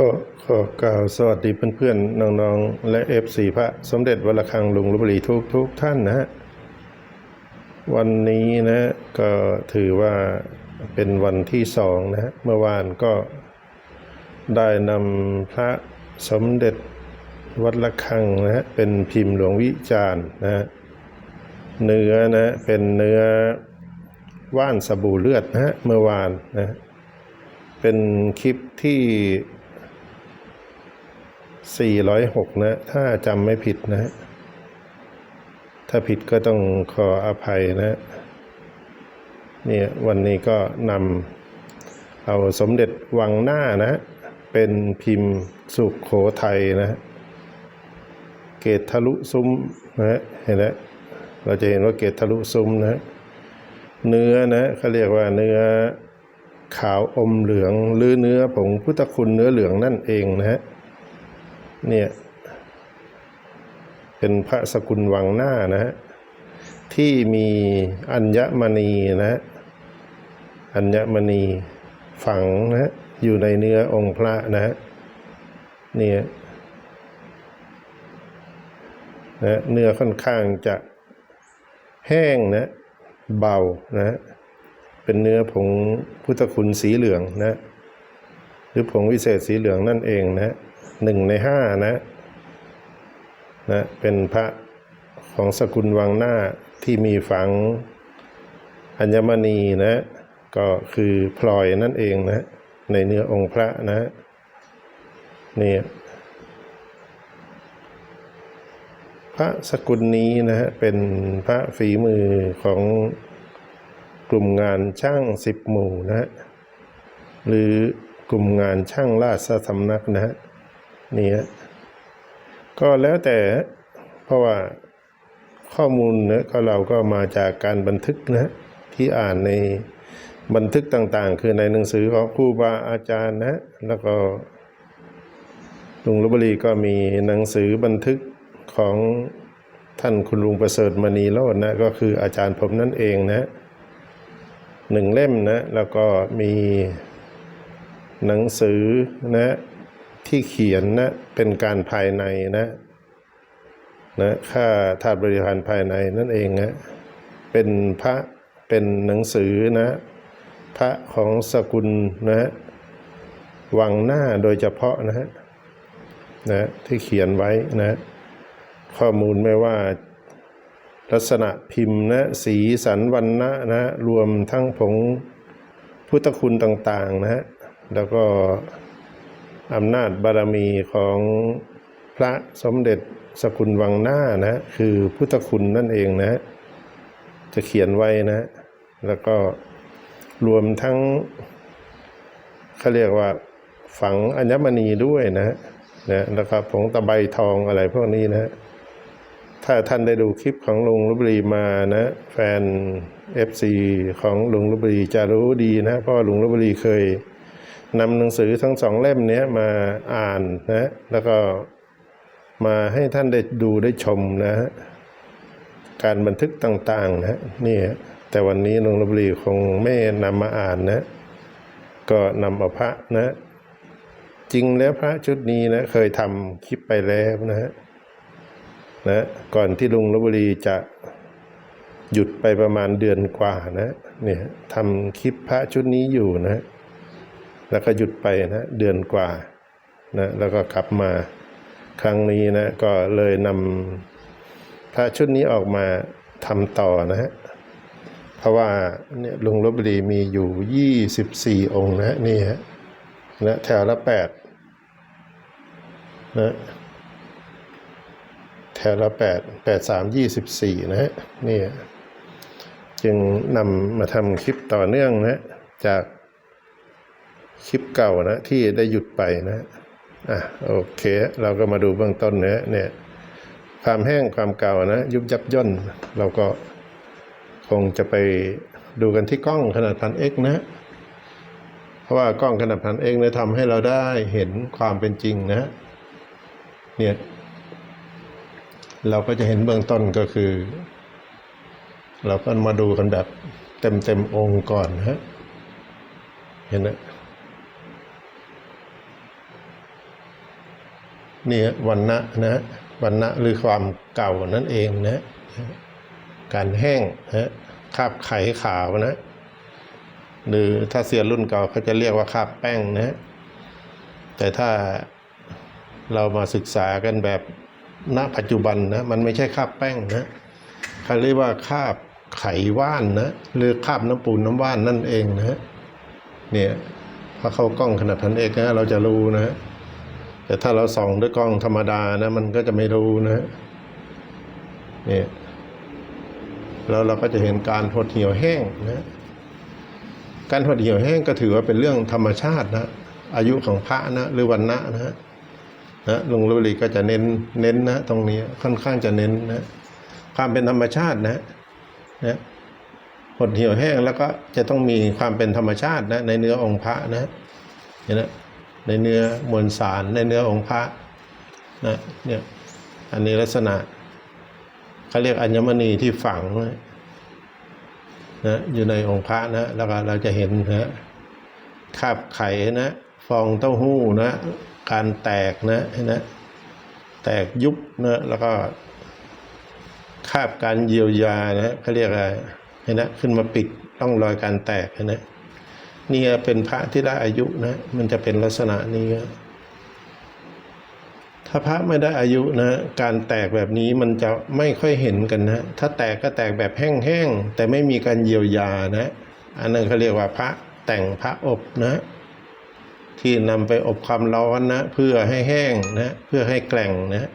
ก็ขอกล่าวสวัสดีเพื่อนๆ น้องๆ และเอฟซีพระสมเด็จวัดระฆังหลุงลบุรีทุกทุกๆท่านนะฮะ วันนี้นะ ก็ถือว่าเป็นวันที่สองนะฮะ เมื่อวานก็ได้นำพระสมเด็จวัดระฆังนะฮะ เป็นพิมพ์หลวงวิจารณ์นะฮะ เนื้อนะเป็นเนื้อว่านสบู่เลือดนะฮะ เมื่อวานนะ เป็นคลิปที่ 406 นะ ถ้าจำไม่ผิดนะ ถ้าผิดก็ต้องขออภัยนะ เนี่ยวันนี้ก็นำเอาสมเด็จวังหน้านะ เป็นพิมพ์สุขโขทัยนะ เกตทะลุซุ้มนะเห็นไหมเราจะเห็นว่าเกตทะลุซุ้มนะ เนื้อนะเขาเรียกว่าเนื้อขาวอมเหลือง หรือเนื้อผงพุทธคุณเนื้อเหลืองนั่นเองนะฮะ เนี่ยเป็นพระสกุลวังหน้านะฮะที่มีอัญมณีนะฮะอัญมณีฝังนะฮะอยู่ในเนื้อองค์พระนะฮะเนี่ยนะเนื้อค่อนข้างจะแห้งนะเบานะฮะเป็นเนื้อผงพุทธคุณสีเหลืองนะหรือผงวิเศษสีเหลืองนั่นเองนะ หนึ่งในห้านะนะเป็นพระของสกุลวังหน้าที่มีฝังอัญมณีนะก็คือพลอยนั่นเองนะในเนื้อองค์พระนะนี่พระสกุลนี้นะฮะเป็นพระฝีมือของกลุ่มงานช่างสิบหมู่นะฮะหรือกลุ่มงานช่างราชสำนักนะฮะ นี่ฮะก็แล้วแต่เพราะว่าข้อมูลนะก็เราก็มาจากการบันทึกนะที่อ่านในบันทึกต่างๆ คือในหนังสือของครูบาอาจารย์นะ แล้วก็ลุงลบบุรีก็มีหนังสือบันทึกของท่านคุณลุงประเสริฐมณีโลดนะก็คืออาจารย์ผมนั่นเองนะหนึ่งเล่มนะแล้วก็มีหนังสือนะ ที่เขียนนะเป็นการภายในนะนะค่าธาตุบริหารภายในนั่นเองนะเป็นพระเป็นหนังสือนะ พระของสกุลนะวังหน้าโดยเฉพาะนะฮะนะที่เขียนไว้นะ ข้อมูลไม่ว่าลักษณะพิมพ์นะสีสันวันนะนะรวมทั้งผงพุทธคุณต่าง ๆ นะฮะแล้วก็ อำนาจบารมีของพระสมเด็จสกุลวังหน้านะคือพุทธคุณนั่นเองนะ จะเขียนไว้นะ แล้วก็รวมทั้งเขาเรียกว่าฝังอัญมณีด้วยนะนะแล้วก็ผงตะไบทองอะไรพวกนี้นะ ถ้าท่านได้ดูคลิปของลุงลบบุรีมานะ แฟน FC ของลุงลบบุรีจะรู้ดีนะ เพราะลุงลบบุรีเคย นำหนังสือทั้งสองเล่มนี้มาอ่านนะแล้วก็มาให้ท่านได้ดูได้ชมนะฮะการบันทึกต่างๆนะนี่ฮะแต่วันนี้ลุงลบบุรีคงไม่นำมาอ่านนะ ก็นำเอาพระนะ จริงแล้วพระชุดนี้นะเคยทำคลิปไปแล้วนะฮะนะก่อนที่ลุงลบบุรีจะหยุดไปประมาณเดือนกว่านะเนี่ยทำคลิปพระชุดนี้อยู่นะ แล้วก็หยุดไปนะเดือนกว่านะแล้วก็กลับมาครั้งนี้นะก็เลยนำพระชุดนี้ออกมาทำต่อนะฮะเพราะว่าเนี่ยลุงลบบุรีมีอยู่ยี่สิบสี่องค์นะนี่ฮะนะแถวละแปดนะแถวละแปดแปดสามยี่สิบสี่นะฮะนี่จึงนำมาทำคลิปต่อเนื่องนะจาก คลิปเก่านะที่ได้หยุดไปนะอะโอเค เราก็มาดูเบื้องต้นเนะเนี่ยความแห้งความเก่านะยุบยับย่น เราก็คงจะไปดูกันที่กล้องขนาดพันเอ็กนะ เพราะว่ากล้องขนาดพันเอ็กเนี่ยทำให้เราได้เห็นความเป็นจริงนะเนี่ยเราก็จะเห็นเบื้องต้นก็คือ เราก็มาดูกันแบบเต็มเต็มองค์ก่อนนะฮะเห็นไหม นี่ยวันณะนะวันณะหรือความเก่านั่นเองนะการแห้งนะคราบไขขาวนะหรือถ้าเสียรุ่นเก่าเขาจะเรียกว่าคราบแป้งนะแต่ถ้าเรามาศึกษากันแบบณปัจจุบันนะมันไม่ใช่คราบแป้งนะเขาเรียกว่าคราบไขว่านนะหรือคราบน้ำปูนน้ำว่านนั่นเองนะเนี่ยพอเข้ากล้องขนาดพันเอกนะเราจะรู้นะ แต่ถ้าเราส่องด้วยกล้องธรรมดานะ มันก็จะไม่รู้นะเนี่ยแล้วเราก็จะเห็นการหดเหี่ยวแห้งนะการหดเหี่ยวแห้งก็ถือว่าเป็นเรื่องธรรมชาตินะ อายุของพระนะ หรือวันนะนะนะลุงลุลีก็จะเน้นเน้นนะ ตรงนี้ค่อนข้างจะเน้นนะ ความเป็นธรรมชาตินะนะหดเหี่ยวแห้งแล้วก็จะต้องมีความเป็นธรรมชาตินะ ในเนื้อองค์พระนะเห็นนะ ในเนื้อมวลสารในเนื้อองค์พระนะเนี่ยอันนี้ลักษณะเขาเรียกอัญมณีที่ฝังนะนะอยู่ในองค์พระนะแล้วก็เราจะเห็นนะคาบไข่นะ ฟองเต้าหู้นะ การแตกนะเห็นนะ แตกยุบนะแล้วก็คาบการเยียวยานะเขาเรียกอะไรเห็นนะขึ้นมาปิดร่องรอยการแตกเห็นนะ นี่เป็นพระที่ได้อายุนะ มันจะเป็นลักษณะนี้ถ้าพระไม่ได้อายุนะ การแตกแบบนี้มันจะไม่ค่อยเห็นกันนะ ถ้าแตกก็แตกแบบแห้งๆ แต่ไม่มีการเยียวยานะ อันนั้นเขาเรียกว่าพระแต่งพระอบนะ ที่นำไปอบความร้อนนะ เพื่อให้แห้งนะ เพื่อให้แกร่งนะ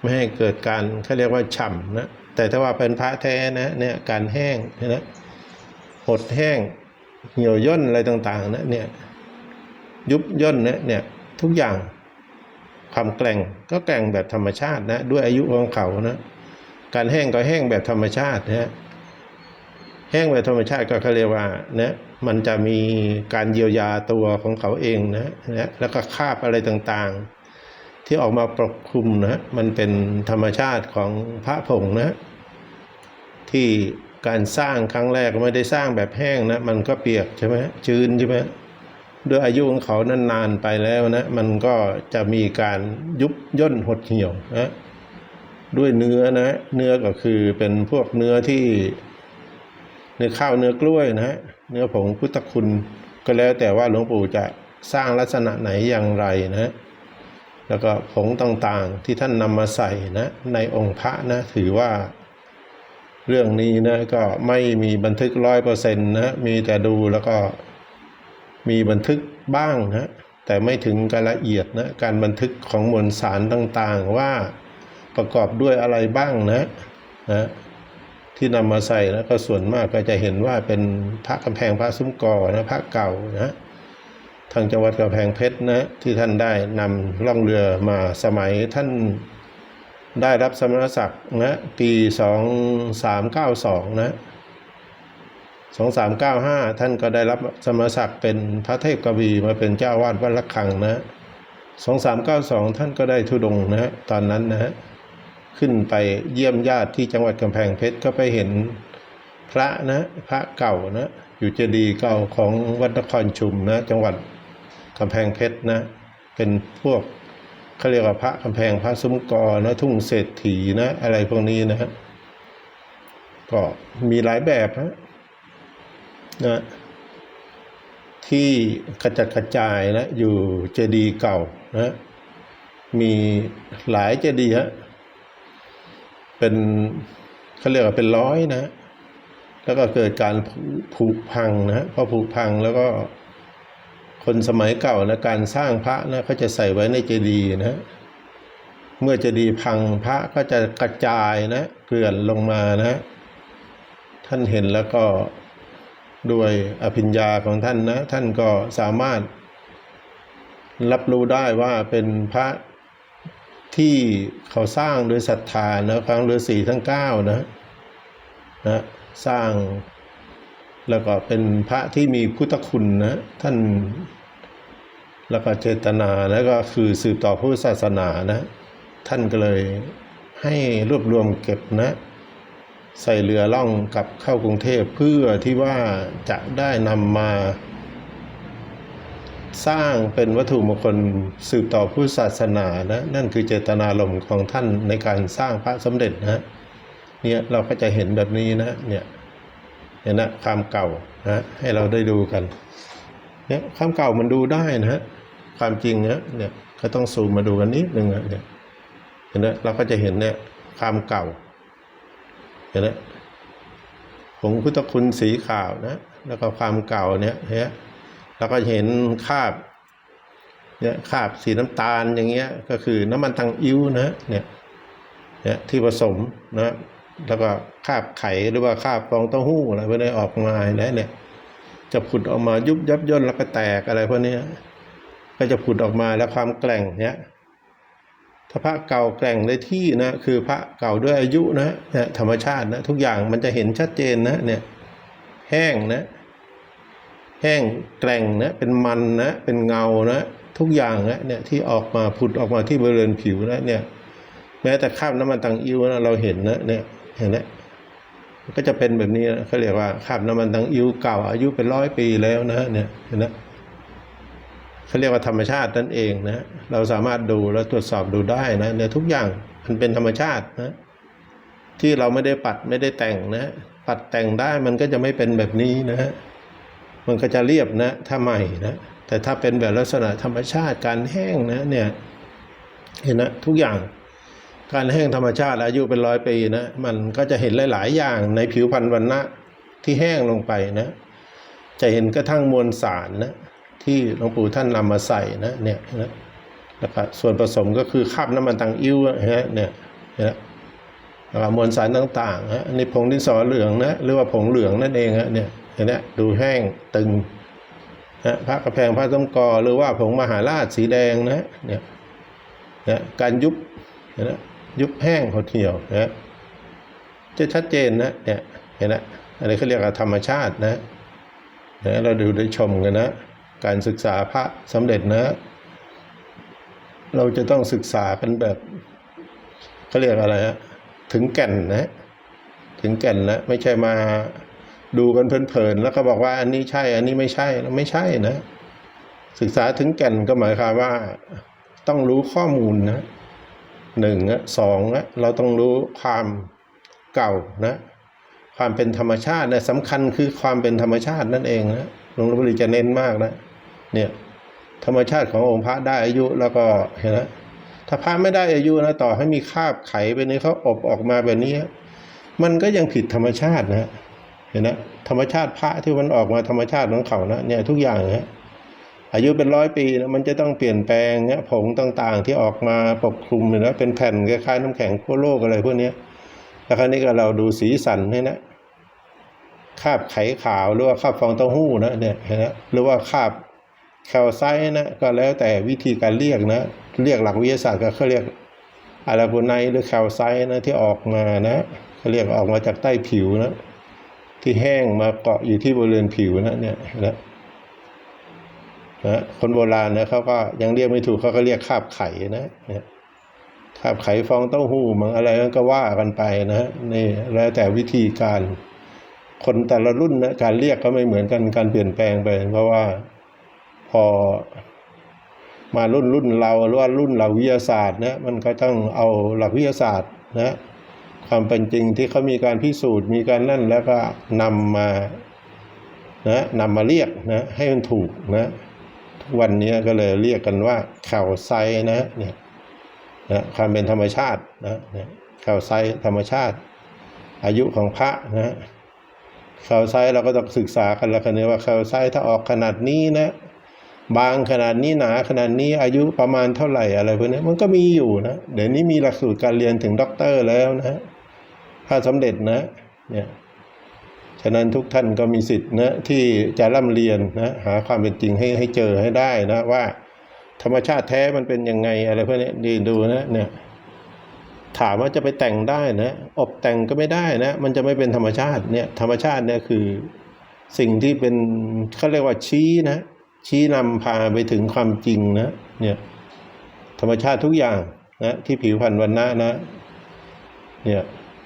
ไม่ให้เกิดการเขาเรียกว่าฉ่ำนะ แต่ถ้าว่าเป็นพระแท้นะ เนี่ยการแห้งนะ หดแห้ง เหี่ยวย่นอะไรต่างๆนะเนี่ยยุบย่นนะเนี่ยทุกอย่างความแกร่งก็แกร่งแบบธรรมชาตินะด้วยอายุของเขานะการแห้งก็แห้งแบบธรรมชาตินะแห้งแบบธรรมชาติก็เขาเรียกว่านะมันจะมีการเยียวยาตัวของเขาเองนะนะแล้วก็คาบอะไรต่างๆ ที่ออกมาปกคลุมนะมันเป็นธรรมชาติของพระผงนะที่ การสร้างครั้งแรกไม่ได้สร้างแบบแห้งนะมันก็เปียกใช่ไหมชื้นใช่ไหมด้วยอายุของเขานั้นนานไปแล้วนะมันก็จะมีการยุบย่นหดเหี่ยวนะด้วยเนื้อนะเนื้อก็คือเป็นพวกเนื้อที่ เนื้อข้าวเนื้อกล้วยนะฮะเนื้อผงพุทธคุณก็แล้วแต่ว่าหลวงปู่จะสร้างลักษณะไหนอย่างไรนะแล้วก็ผงต่างๆที่ท่านนำมาใส่นะในองค์พระนะถือว่า เรื่องนี้นะก็ไม่มีบันทึกร้อยเปอร์เซ็นต์นะมีแต่ดูแล้วก็มีบันทึกบ้างนะแต่ไม่ถึงการละเอียดนะการบันทึกของมวลสารต่างๆว่าประกอบด้วยอะไรบ้างนะนะที่นำมาใส่นะก็ส่วนมากก็จะเห็นว่าเป็นพระกำแพงพระซุ้มกอนะพระเก่านะทางจังหวัดกำแพงเพชรนะที่ท่านได้นำล่องเรือมาสมัยท่าน ได้รับสมณศักดิ์นะปีสองสามเก้าสองนะสองสามเก้าห้าท่านก็ได้รับสมณศักดิ์เป็นพระเทพกวีมาเป็นเจ้าวาดวัดละคังนะสองสามเก้าสองท่านก็ได้ทุดงนะตอนนั้นนะฮะขึ้นไปเยี่ยมญาติที่จังหวัดกำแพงเพชรก็ไปเห็นพระนะพระเก่านะอยู่เจดีย์เก่าของวัดนครชุมนะจังหวัดกำแพงเพชรนะเป็นพวก เขาเรียกว่าพระกำแพงพระซุ้มกอนะทุ่งเศรษฐีนะอะไรพวกนี้นะฮะก็มีหลายแบบนะนะที่กระจัดกระจายนะอยู่เจดีย์เก่านะมีหลายเจดีย์ฮะเป็นเขาเรียกว่าเป็นร้อยนะ แล้วก็เกิดการผุพังนะพอผุพังแล้วก็ คนสมัยเก่านะการสร้างพระนะเขาจะใส่ไว้ในเจดีย์นะเมื่อเจดีย์พังพระก็จะกระจายนะ เกลื่อนลงมานะ ท่านเห็นแล้วก็ด้วยอภิญญาของท่านนะ ท่านก็สามารถ รับรู้ได้ว่าเป็นพระที่เขาสร้างโดยศรัทธานะครั้งฤาษีทั้งเก้านะนะสร้าง แล้วก็เป็นพระที่มีพุทธคุณนะท่าน แล้วก็เจตนาแล้วก็คือสืบต่อพุทธศาสนานะ ท่านก็เลยให้รวบรวมเก็บนะ ใส่เรือล่องกลับเข้ากรุงเทพเพื่อที่ว่าจะได้นำมาสร้างเป็นวัตถุมงคลสืบต่อพุทธศาสนานะนั่นคือเจตนารมณ์ของท่านในการสร้างพระสมเด็จนะเนี่ยเราก็จะเห็นแบบนี้นะเนี่ย เห็นนะความเก่านะให้เราได้ดูกันเนี่ยความเก่ามันดูได้นะฮะความจริงนะเนี่ยก็ต้องซูมมาดูกันนิดนึงนะเนี่ยเห็นไหมเราก็จะเห็นเนี่ยความเก่า เห็นไหมผงพุทธคุณสีขาวนะ แล้วก็ความเก่าเนี่ยเนี่ยแล้วก็เห็นคาบเนี่ยคาบสีน้ำตาลอย่างเงี้ยก็คือน้ำมันตังอิ้วนะเนี่ยเนี่ยที่ผสมนะ แล้วก็คาบไข่หรือว่าคาบฟองเต้าหู้อะไรพวกนี้ออกมาแล้วเนี่ย จะผุดออกมายุบยับย่นแล้วก็แตกอะไรพวกนี้ก็จะผุดออกมาแล้วความแกร่งเนี่ยถ้าพระเก่าแกร่งได้ที่นะคือพระเก่าด้วยอายุนะเนี่ยธรรมชาตินะทุกอย่างมันจะเห็นชัดเจนนะเนี่ยแห้งนะแห้งแกร่งนะเป็นมันนะเป็นเงานะทุกอย่างนะเนี่ยที่ออกมาผุดออกมาที่บริเวณผิวนะเนี่ยแม้แต่คราบน้ำมันตังอิวนะเราเห็นนะเนี่ย เห็นไหมก็จะเป็นแบบนี้นะเขาเรียกว่าคราบน้ำมันตังอิวเก่า อายุเป็นร้อยปีแล้วนะเนี่ยเห็นไหมเขาเรียกว่าธรรมชาตินั่นเองนะเราสามารถดูและตรวจสอบดูได้นะเนี่ยทุกอย่างมันเป็นธรรมชาตินะ ที่เราไม่ได้ปัดไม่ได้แต่งนะ ปัดแต่งได้มันก็จะไม่เป็นแบบนี้นะฮะมันก็จะเรียบนะ ถ้าใหม่นะแต่ถ้าเป็นแบบลักษณะธรรมชาติการแห้งนะเนี่ย เห็นนะทุกอย่าง การแห้งธรรมชาติอายุเป็นร้อยปีนะมันก็จะเห็นหลาย ๆ อย่างในผิวพรรณวันนะที่แห้งลงไปนะ จะเห็นกระทั่งมวลสารนะที่หลวงปู่ท่านนำมาใส่นะเนี่ยนะแล้วก็ส่วนผสมก็คือคาบน้ำมันตังอิ้วนะฮะเนี่ยนะแล้วก็มวลสารต่างๆฮะอันนี่ผงดินสอเหลืองนะหรือว่าผงเหลืองนั่นเองฮะเนี่ยเห็นไหมดูแห้งตึงนะพระกระแพงพระต้มกอหรือว่าผงมหาราชสีแดงนะเนี่ยนะการยุบเห็นไหม ยุบแห้งหดเหี่ยวนะจะชัดเจนนะเนี่ยเห็นไหมอันนี้เขาเรียกว่าธรรมชาตินะนะเราดูได้ชมกันนะ การศึกษาพระสำเร็จนะ เราจะต้องศึกษากันแบบเขาเรียกอะไรฮะถึงแก่นนะ ถึงแก่นนะ ไม่ใช่มาดูกันเพลินๆแล้วก็บอกว่าอันนี้ใช่ อันนี้ไม่ใช่ไม่ใช่นะ ศึกษาถึงแก่นก็หมายความว่า ต้องรู้ข้อมูลนะ หนึ่งอะสองอะเราต้องรู้ความเก่านะความเป็นธรรมชาตินะสำคัญคือความเป็นธรรมชาตินั่นเองนะหลวงปู่จะเน้นมากนะเนี่ยธรรมชาติขององค์พระได้อายุแล้วก็เห็นไหมถ้าพระไม่ได้อายุนะต่อให้มีคราบไขไปนี้เขาอบออกมาแบบนี้ มันก็ยังผิดธรรมชาตินะเห็นไหมธรรมชาติพระที่มันออกมาธรรมชาติของเขานะเนี่ยทุกอย่างนะ อายุเป็นร้อยปีนะมันจะต้องเปลี่ยนแปลงเนี่ยผงต่างๆ ที่ออกมาปกคลุมเนี่ยนะเป็นแผ่นคล้ายๆน้ำแข็งขั้วโลกอะไรพวกเนี้ยแล้วคราวนี้ก็เราดูสีสันให้นะคราบไขขาวหรือว่าคราบฟองเต้าหู้นะเนี่ยนไหรือว่าคราบแคลไซต์นะก็แล้วแต่วิธีการเรียกนะเรียกหลักวิทยาศาสตร์ก็เขาเรียกอาราโบไนหรือแคลไซต์นะที่ออกมานะเขาเรียกออกมาจากใต้ผิวนะที่แห้งมาเกาะอยู่ที่บริเวณผิวนะเนี่ยนไหม นะคนโบราณนะเขาก็ยังเรียกไม่ถูกเขาก็เรียกคาบไข่นะคาบไข่ฟองเต้าหู้มังอะไรก็ว่ากันไปนะนี่แล้วแต่วิธีการ คนแต่ละรุ่นนะการเรียกก็ไม่เหมือนกันการเปลี่ยนแปลงไป เพราะว่าพอมารุ่นรุ่นเราหรือว่ารุ่นหลักวิทยาศาสตร์นะมันก็ต้องเอาหลักวิทยาศาสตร์นะความเป็นจริงที่เขามีการพิสูจน์มีการนั่นแล้วก็นำมานะนำมาเรียกนะให้มันถูกนะ วันนี้ก็เลยเรียกกันว่าแคลไซต์นะเนี่ยนะความเป็นธรรมชาตินะเนี่ยแคลไซต์ธรรมชาติ อายุของพระนะแคลไซต์เราก็ต้องศึกษากันแล้วกันเนี่ยว่าแคลไซต์ถ้าออกขนาดนี้นะบางขนาดนี้หนาขนาดนี้อายุประมาณเท่าไหร่อะไรพวกนี้มันก็มีอยู่นะเดี๋ยวนี้มีหลักสูตรการเรียนถึงด็อกเตอร์แล้วนะถ้าสำเร็จนะเนี่ย ฉะนั้นทุกท่านก็มีสิทธิ์นะที่จะร่ำเรียนนะหาความเป็นจริงให้ให้เจอให้ได้นะว่า ธรรมชาติแท้มันเป็นยังไงอะไรพวกนี้ดีดูนะเนี่ยถามว่าจะไปแต่งได้นะอบแต่งก็ไม่ได้นะ มันจะไม่เป็นธรรมชาติเนี่ยธรรมชาติเนี่ยคือสิ่งที่เป็นเขาเรียกว่าชี้นะ ชี้นำพาไปถึงความจริงนะเนี่ยธรรมชาติทุกอย่างนะที่ผิวพรรณวันนะนะเนี่ย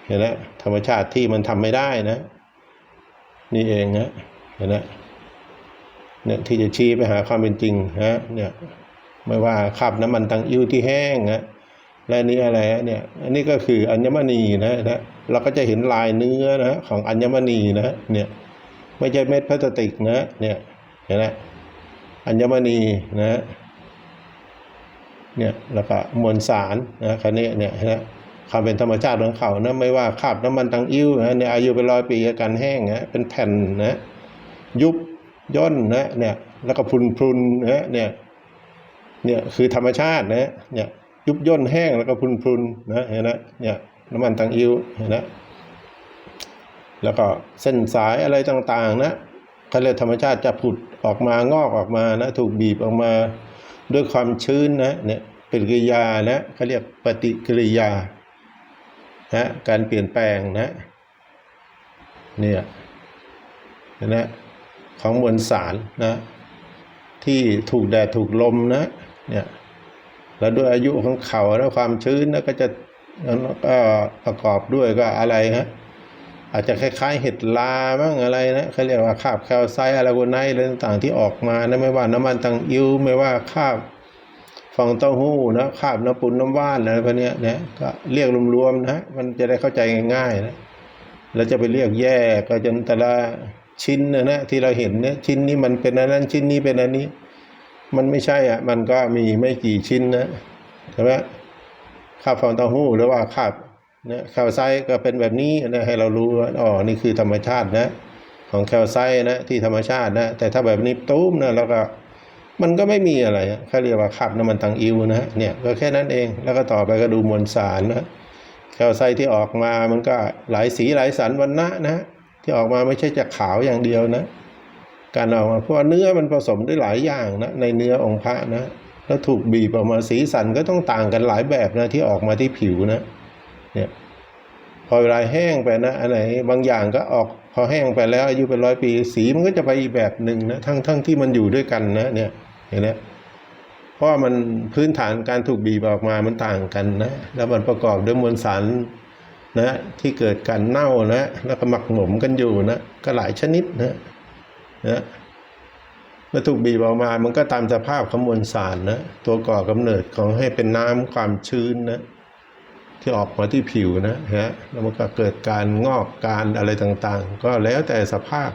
เห็นไหมธรรมชาติที่มันทำไม่ได้นะ นี่เองนะเห็นไหมเนี่ยที่จะชี้ไปหาความเป็นจริงฮะเนี่ยไม่ว่าคราบน้ำมันตังอิ้วที่แห้งฮะและนี้อะไรฮะเนี่ยอันนี้ก็คืออัญมณีนะนะเราก็จะเห็นลายเนื้อนะของอัญมณีนะเนี่ยไม่ใช่เม็ดพลาสติกนะเนี่ยเห็นไหมอัญมณีนะเนี่ยแล้วก็มวลสารนะคันนี้เนี่ยนะ ความเป็นธรรมชาติของเขานะไม่ว่าคราบน้ำมันตังอิ้วนะเนี่ยอายุเป็นร้อยปีอาการแห้งนะเป็นแผ่นนะยุบย่นนะเนี่ยแล้วก็พุนพุนนะเนี่ยเนี่ยคือธรรมชาตินะเนี่ยยุบย่นแห้งแล้วก็พุนพุนนะเห็นนะเนี่ยน้ำมันตังอิ้วเห็นนะแล้วก็เส้นสายอะไรต่างๆนะเขาเรียกธรรมชาติจะผุดออกมางอกออกมานะถูกบีบออกมาด้วยความชื้นนะเนี่ยปฏิกิริยานะเขาเรียกปฏิกิริยา นะการเปลี่ยนแปลงนะเนี่ยนะของมวลสารนะที่ถูกแดดถูกลมนะเนี่ยแล้วด้วยอายุของเขาแล้วความชื้นนะก็จะก็ประกอบด้วยก็อะไรฮะอาจจะคล้ายๆ เห็ดลาบ้างอะไรนะเขาเรียกว่าคาบแคลไซอะลาโกไนต์อะไรต่างๆที่ออกมานะไม่ว่าน้ำมันตังอิวไม่ว่าคาบ ฟองเต้าหู้นะคราบน้ำปุนน้ำว่านอะไรพวกนี้ยนะก็เรียกรวมๆนะมันจะได้เข้าใจง่ายๆนะแล้วจะไปเรียกแยกก็จนแต่ละชิ้นนะนะที่เราเห็นเนี่ยชิ้นนี้มันเป็นอันนั้นชิ้นนี้เป็นอันนี้ มันไม่ใช่อะมันก็มีไม่กี่ชิ้นนะใช่ไหมคราบฟองเต้าหู้หรือว่าคราบเนี่ยแคลไซต์ก็เป็นแบบนี้นะให้เรารู้ว่าอ๋อนี่คือธรรมชาตินะ ของแคลไซต์นะที่ธรรมชาตินะแต่ถ้าแบบนี้ตุ้มนะแล้วก็ มันก็ไม่มีอะไรเขาเรียกว่าคราบน้ำมันตังอิวนะเนี่ยก็แค่นั้นเองแล้วก็ต่อไปก็ดูมวลสารนะแคลไซที่ออกมามันก็หลายสีหลายสันวันนะนะ ที่ออกมาไม่ใช่จะขาวอย่างเดียวนะ การออกมาเพราะเนื้อมันผสมด้วยหลายอย่างนะในเนื้อองค์พระนะแล้วถูกบีบออกมาสีสันก็ต้องต่างกันหลายแบบนะที่ออกมาที่ผิวนะเนี่ยพอเวลาแห้งไปนะอันไหนบางอย่างก็ออก พอแห้งไปแล้วอายุเป็นร้อยปี สีมันก็จะไปอีกแบบหนึ่งนะทั้งทั้งที่มันอยู่ด้วยกันนะเนี่ยเห็นไหมเพราะว่ามันพื้นฐานการถูกบีบออกมามันต่างกันนะแล้วมันประกอบด้วยมวลสารนะที่เกิดการเน่านะแล้วก็หมักหมมกันอยู่นะก็หลายชนิดนะนะเมื่อถูกบีบออกมามันก็ตามสภาพของมวลสารนะตัวก่อกำเนิดของให้เป็นน้ำความชื้นนะ ที่ออกมาที่ผิวนะฮะแล้วมันก็เกิดการงอกการอะไรต่างๆ ก็แล้วแต่สภาพ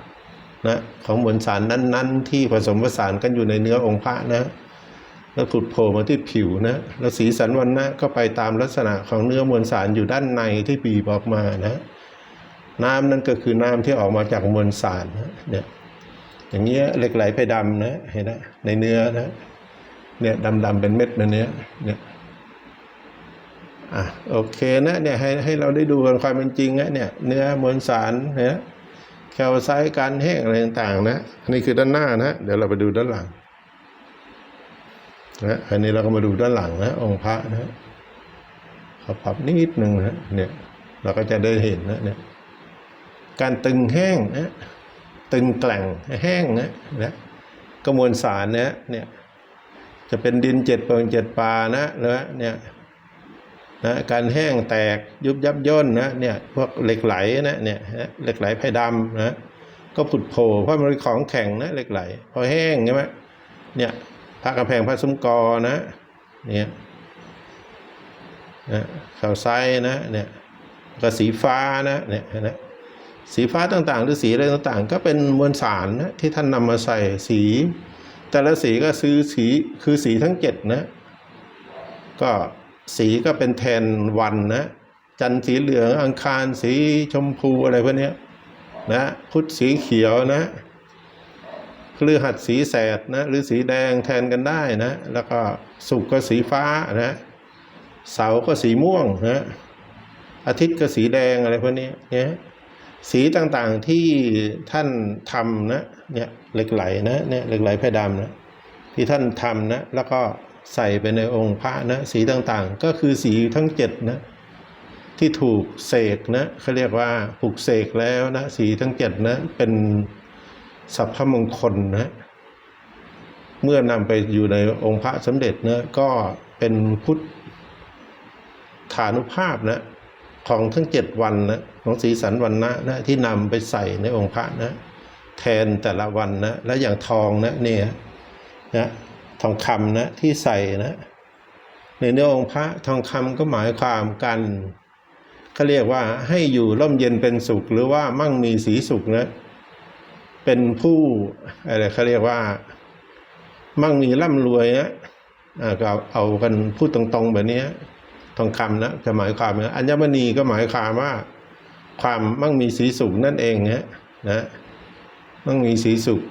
นะของมวลสารนั้นๆ ที่ผสมผสานกันอยู่ในเนื้อองค์พระนะแล้วผุดโผล่มาที่ผิวนะแล้วสีสันวันนะก็ไปตามลักษณะของเนื้อมวลสารอยู่ด้านในที่บีบออกมานะน้ำนั่นก็คือน้ำที่ออกมาจากมวลสารนะเนี่ยอย่างเงี้ยเหล็กไหลไปดำนะเห็นนะในเนื้อนะเนี่ยดำๆเป็นเม็ดนะเนี้ยเนี่ย อะโอเคนะเนี่ยให้ให้เราได้ดูกันความเป็นจริงนะเนี่ยเนื้อมวลสารนะแคลไซต์การแห้งอะไรต่างๆนะอันนี้คือด้านหน้านะเดี๋ยวเราไปดูด้านหลังนะอันนี้เราก็มาดูด้านหลังนะองค์พระนะขอปรับนิดหนึ่งนะเนี่ยเราก็จะได้เห็นนะเนี่ยการตึงแห้งนะตึงแกล่งแห้งนะนะกระมวลสารนะเนี่ยจะเป็นดินเจ็ดเปิงเจ็ดปานะนะเนี่ย นะการแห้งแตกยุบยับย่นนะเนี่ยพวกเหล็กไหลนะเนี่ยเหล็กไหลไผ่ดำนะก็ผุดโผล่เพราะมันเป็นของแข็งนะเหล็กไหล พอแห้งใช่ไหมเนี่ยพระกระแพงพระซุ้มกอนะเนี่ยนะข่าวไซนะเนี่ยก็สีฟ้านะเนี่ยนะสีฟ้าต่างๆ หรือสีอะไรต่างๆ ก็เป็นมวลสารนะที่ท่านนำมาใส่สี แต่ละสีก็ซื้อสีคือสีทั้งเจ็ดนะก็ สีก็เป็นแทนวันนะ จันทร์สีเหลืองอังคารสีชมพูอะไรพวกนี้นะพุธสีเขียวนะพฤหัสสีแสดนะหรือสีแดงแทนกันได้นะ แล้วก็ศุกก็สีฟ้านะเสาก็สีม่วงนะอาทิตย์ก็สีแดงอะไรพวกนี้เนี่ยสีต่างๆที่ท่านทำนะเนี่ยเหล็กไหลนะเนี่ยเหล็กไหลแผ่ดำนะที่ท่านทำนะแล้วก็ ใส่ไปในองค์พระนะสีต่างๆ ก็คือสีทั้งเจ็ดนะที่ถูกเสกนะเขาเรียกว่าปลูกเสกแล้วนะสีทั้งเจ็ดนะเป็นสัพพมงคลนะเมื่อนำไปอยู่ในองค์พระสมเด็จนะก็เป็นพุทธฐานุภาพนะของทั้งเจ็ดวันนะของสีสันวันนะนะที่นำไปใส่ในองค์พระนะแทนแต่ละวันนะแล้วอย่างทองนะเนี่ยนะ ทองคำนะที่ใส่นะในเนื้อองค์พระทองคำก็หมายความกันเขาเรียกว่าให้อยู่ร่มเย็นเป็นสุข หรือว่ามั่งมีสีสุขนะเป็นผู้อะไรเขาเรียกว่า มั่งมีร่ำรวยนะก็เอาเอากันพูดตรงๆแบบนี้ทองคำนะจะหมายความนะอัญมณีก็หมายความว่า ความมั่งมีสีสุขนั่นเองนะนะมั่งมีสีสุข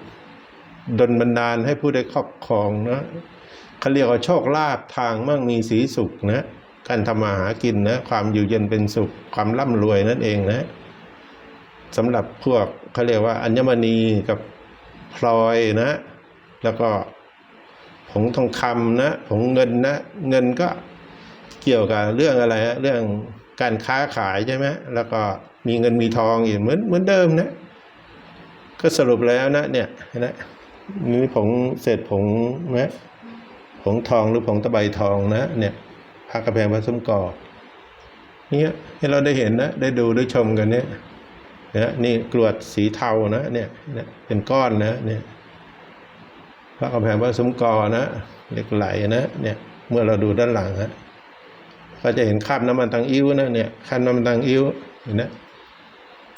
ดลบันดาลให้ผู้ได้ครอบครองนะเขาเรียกว่าโชคลาภทางมั่งมีสีสุขนะการทำมาหากินนะความอยู่เย็นเป็นสุขความร่ำรวยนั่นเองนะสำหรับพวกเขาเรียกว่า อัญมณีกับพลอยนะ แล้วก็ผงทองคำนะผงเงินนะ เงินก็เกี่ยวกับเรื่องอะไรฮะเรื่องการค้าขายใช่ไหมแล้วก็มีเงินมีทองอยู่เหมือนเหมือนเดิมนะ ก็สรุปแล้วนะเนี่ยนะ นี่ผงเศษผงนะผงทองหรือผงตะไบทองนะ เนี่ยพระกระแพงพระสมกอเนี่ยให้เราได้เห็นนะ ได้ดูได้ชมกันเนี่ยนะนี่กรวดสีเทานะเนี่ยเนี่ยเป็นก้อนนะเนี่ยพระกำแพงพระสมกอนะเหล็กไหลนะเนี่ยเมื่อเราดูด้านหลังฮะก็จะเห็นคราบน้ำมันตังอิ้วนะเนี่ยคราบน้ำมันตังอิ้วเห็นนะ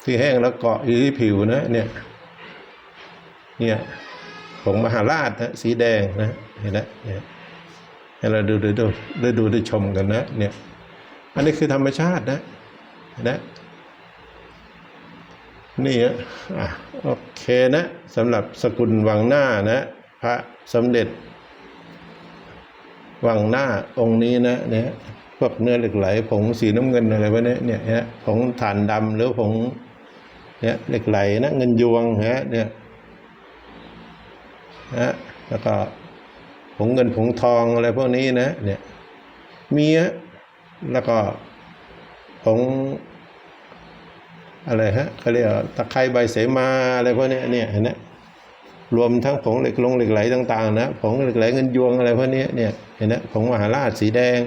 ที่แห้งแล้วเกาะอยู่ที่ผิวนะเนี่ยเนี่ย ผงมหาราชนะสีแดงนะเห็นนะเนี่ยให้เราดูดูดูได้ดูได้ชมกันนะเนี่ยอันนี้คือธรรมชาตินะเห็นะนี่ฮะอะโอเคนะสำหรับสกุลวังหน้านะพระสมเด็จ วังหน้าองค์นี้นะเนี่ยพวกเนื้อเหล็กไหลผงสีน้ำเงินอะไรพวกนี้เนี่ยผงถ่านดำหรือผงเนี่ยเหล็กไหลนะเงินยวงฮะเนี่ย นะแล้วก็ผงเงินผงทองอะไรพวกนี้นะเนี่ยมีฮะแล้วก็ผงอะไรฮะเขาเรียกตะไคร้ใบเสมาอะไรพวกนี้เนี่ยเห็นไหมรวมทั้งผงเหล็กลงเหล็กไหลต่าง ๆ นะผงเหล็กไหลเงินยวงอะไรพวกนี้เนี่ยเห็นไหมผงมหาราชสีแดง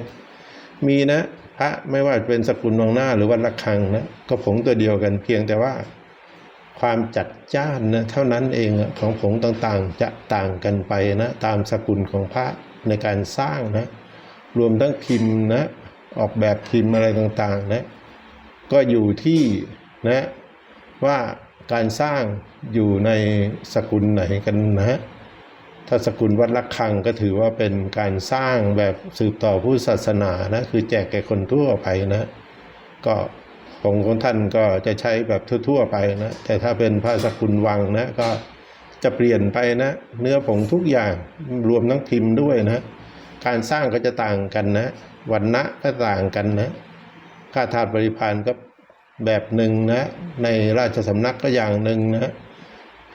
มีนะพระไม่ว่าจะเป็นสกุลวังหน้าหรือวัดระฆังนะก็ผงตัวเดียวกันเพียงแต่ว่า ความจัดจ้านนะเท่านั้นเองของผงต่างๆ จะต่างกันไปนะตามสกุลของพระในการสร้างนะรวมทั้งพิมพ์นะออกแบบพิมพ์อะไรต่างๆนะก็อยู่ที่นะว่าการสร้างอยู่ในสกุลไหนกันนะถ้าสกุลวัดระฆังก็ถือว่าเป็นการสร้างแบบสืบต่อผู้ศาสนานะคือแจกแก่คนทั่วไปนะก็ องของท่านก็จะใช้แบบทั่ว ๆ ไปนะ แต่ถ้าเป็นพระสกุลวังนะก็จะเปลี่ยนไปนะ เนื้อผงทุกอย่างรวมทั้งพิมพ์ด้วยนะ การสร้างก็จะต่างกันนะวันณะก็ต่างกันนะค่าทาสบริพารก็แบบหนึ่งนะ ในราชสำนักก็อย่างหนึ่งนะ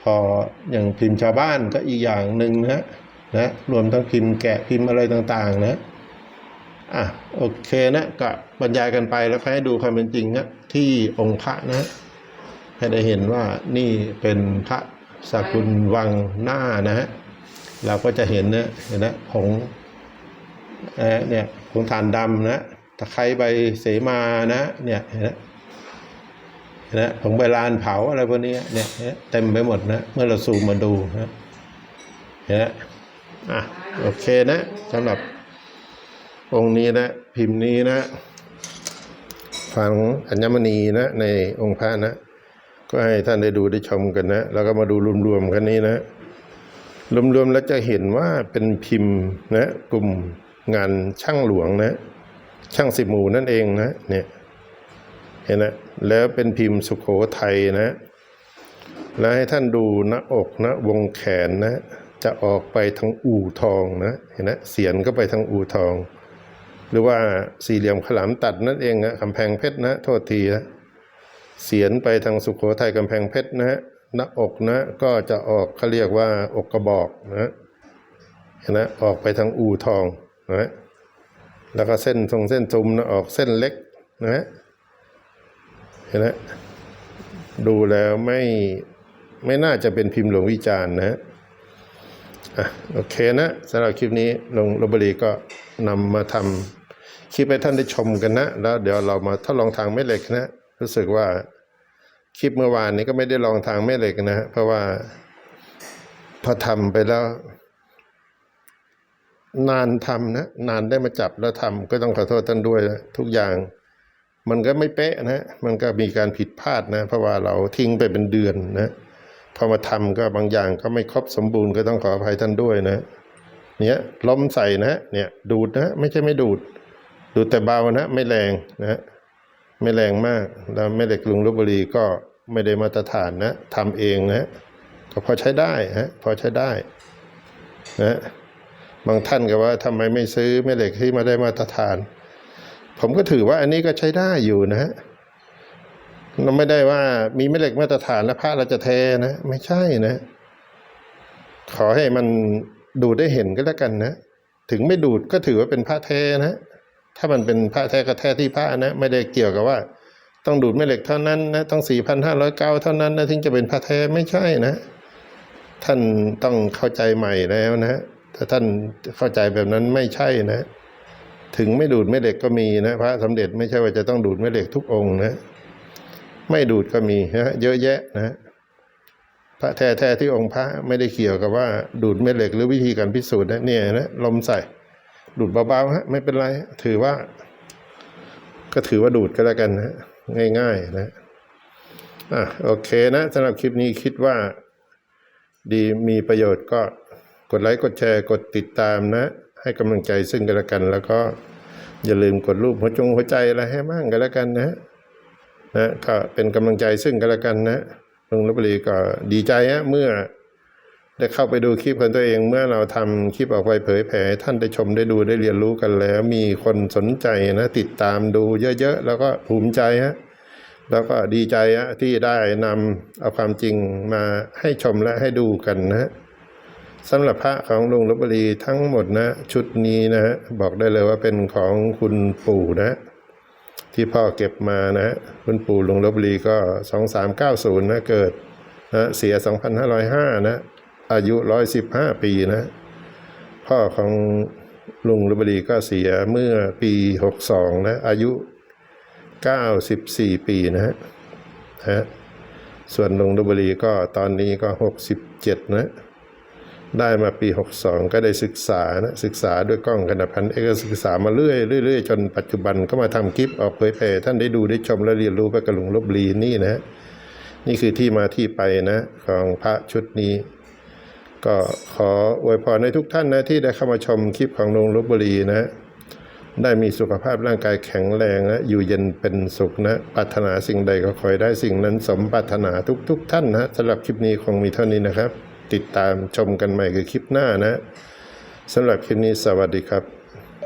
พออย่างพิมพ์ชาวบ้านก็อีกอย่างหนึ่งนะนะรวมทั้งพิมพ์แกะพิมพ์อะไรต่างๆนะ อะโอเคนะก็บรรยายกันไปแล้วให้ดูความเป็นจริงนะที่องค์พระนะให้ได้เห็นว่านี่เป็นพระสกุลวังหน้านะฮะเราก็จะเห็นนะเห็นนะผงเอ่อเนี่ยผงถ่านดำนะตะไคร้ใบเสมานะเนี่ยเห็นนะเห็นนะผงใบลานเผาอะไรพวกนี้เนี่ยเห็นนะเต็มไปหมดนะเมื่อเราซูมมาดูนะเห็นนะอะโอเคนะสำหรับ องค์นี้นะพิมพ์นี้นะฝังอัญมณีนะ ในองค์พระนะ ก็ให้ท่านได้ดูได้ชมกันนะ แล้วก็มาดูรวมๆกันนี้นะรวมๆแล้วจะเห็นว่าเป็นพิมพ์นะ กลุ่มงานช่างหลวงนะ ช่างสิบหมู่นั่นเองนะเนี่ยเห็นนะแล้วเป็นพิมพ์สุโขทัยนะ แล้วให้ท่านดูหน้าอกนะ วงแขนนะ จะออกไปทางอู่ทองนะ เห็นนะเสียนก็ไปทางอู่ทอง หรือว่าสี่เหลี่ยมขลามตัดนั่นเองนะกำแพงเพชรนะโทษทีนะเสียนไปทางสุโขทัยกำแพงเพชรนะฮะหน้าอกนะก็จะออกเขาเรียกว่าอกกระบอกนะเห็นะออกไปทางอู่ทองนะแล้วก็เส้นทรงเส้นจุมนะออกเส้นเล็กนะฮะเห็นนะดูแล้วไม่ไม่น่าจะเป็นพิมพ์หลวงวิจารณ์นะอะโอเคนะสำหรับคลิปนี้ลงลบบุรีก็นำมาทำ คลิปให้ท่านได้ชมกันนะ แล้วเดี๋ยวเรามาทดลองทางแม่เหล็กนะ รู้สึกว่าคลิปเมื่อวานนี้ก็ไม่ได้ลองทางแม่เหล็กนะ เพราะว่าพอทำไปแล้ว นานทำนะ นานได้มาจับแล้วทำก็ต้องขอโทษท่านด้วยนะทุกอย่างมันก็ไม่เป๊ะนะ มันก็มีการผิดพลาดนะ เพราะว่าเราทิ้งไปเป็นเดือนนะพอมาทำก็บางอย่างก็ไม่ครบสมบูรณ์ก็ต้องขออภัยท่านด้วยนะ เนี่ยล้มใส่นะ เนี่ยดูดนะ ไม่ใช่ไม่ดูด ดูแต่เบานะไม่แรงนะไม่แรงมากแล้วแม่เหล็กลุงลบบุรีก็ไม่ได้มาตรฐานนะทำเองนะก็พอใช้ได้ฮะพอใช้ได้นะบางท่านก็ว่าทำไมไม่ซื้อแม่เหล็กที่มาได้มาตรฐาน ผมก็ถือว่าอันนี้ก็ใช้ได้อยู่นะฮะเราไม่ได้ว่ามีแม่เหล็กมาตรฐานแล้วพระเราจะเทนะ ไม่ใช่นะ ขอให้มันดูได้เห็นก็แล้วกันนะ ถึงไม่ดูดก็ถือว่าเป็นพระแทนะ ถ้ามันเป็นพระแท้ก็แท้ที่พระนะไม่ได้เกี่ยวกับว่า ต้องดูดแม่เหล็กเท่านั้นนะต้องสี่พันห้าร้อยเก้าเท่านั้นนะถึงจะเป็นพระแท้ไม่ใช่นะ ท่านต้องเข้าใจใหม่แล้วนะถ้าท่านเข้าใจแบบนั้นไม่ใช่นะ ถึงไม่ดูดแม่เหล็กก็มีนะพระสมเด็จไม่ใช่ว่าจะต้องดูดแม่เหล็กทุกองค์นะ ไม่ดูดก็มีนะเยอะแยะนะพระแท้แท้ที่องค์พระไม่ได้เกี่ยวกับว่าดูดแม่เหล็กหรือวิธีการพิสูจน์นะเนี่ยนะลมใส่ ดูดเบาๆฮะไม่เป็นไร ถือว่า ก็ถือว่าดูดก็แล้วกันนะง่าย ๆ นะอะโอเคนะสำหรับคลิปนี้คิดว่า ดีมีประโยชน์ก็กดไลค์กดแชร์กดติดตามนะ ให้กำลังใจซึ่งกันและกัน แล้วก็อย่าลืมกดรูปหัวจงหัวใจอะไรให้มั่งกันแล้วกันนะนะก็เป็นกำลังใจซึ่งกันและกันนะลุงลบบุรีก็ดีใจฮะเมื่อ ได้เข้าไปดูคลิปของตัวเองเมื่อเราทำคลิปออกไปเผยแผ่ท่านได้ชมได้ดูได้เรียนรู้กันแล้ว มีคนสนใจนะ ติดตามดูเยอะๆ แล้วก็ภูมิใจฮะแล้วก็ดีใจฮะที่ได้นำเอาความจริงมาให้ชมและให้ดูกันนะฮะสำหรับพระของลุงลบบุรีทั้งหมดนะ ชุดนี้นะฮะบอกได้เลยว่าเป็นของคุณปู่นะ ที่พ่อเก็บมานะ คุณปู่ลุงลบบุรีก็ 2390 นะ เกิดนะเสีย 2505 นะ อายุ115ปีนะ พ่อของลุงลบบุรีก็เสียเมื่อปี62นะ อายุ94ปีนะฮะนะฮะส่วนลุงลบบุรีก็ตอนนี้ก็67นะ ได้มาปี62ก็ได้ศึกษานะ ศึกษาด้วยกล้องขนาดพันเอกศึกษามาเรื่อยเรื่อยจนปัจจุบันก็มาทำคลิปออกเผยแผ่ท่านได้ดูได้ชมและเรียนรู้ไปกับลวงลบบุรีนี่นะ นี่คือที่มาที่ไปนะของพระชุดนี้ ก็ขออวยพรให้ทุกท่านนะที่ได้เข้ามาชมคลิปของหลวงลบบุรีนะ ได้มีสุขภาพร่างกายแข็งแรงนะอยู่เย็นเป็นสุขนะปรารถนาสิ่งใดก็คอยได้สิ่งนั้นสมปรารถนาทุกๆทท่านนะสำหรับคลิปนี้คงมีเท่านี้นะครับ ติดตามชมกันใหม่คือคลิปหน้านะสำหรับคลิปนี้สวัสดีครับ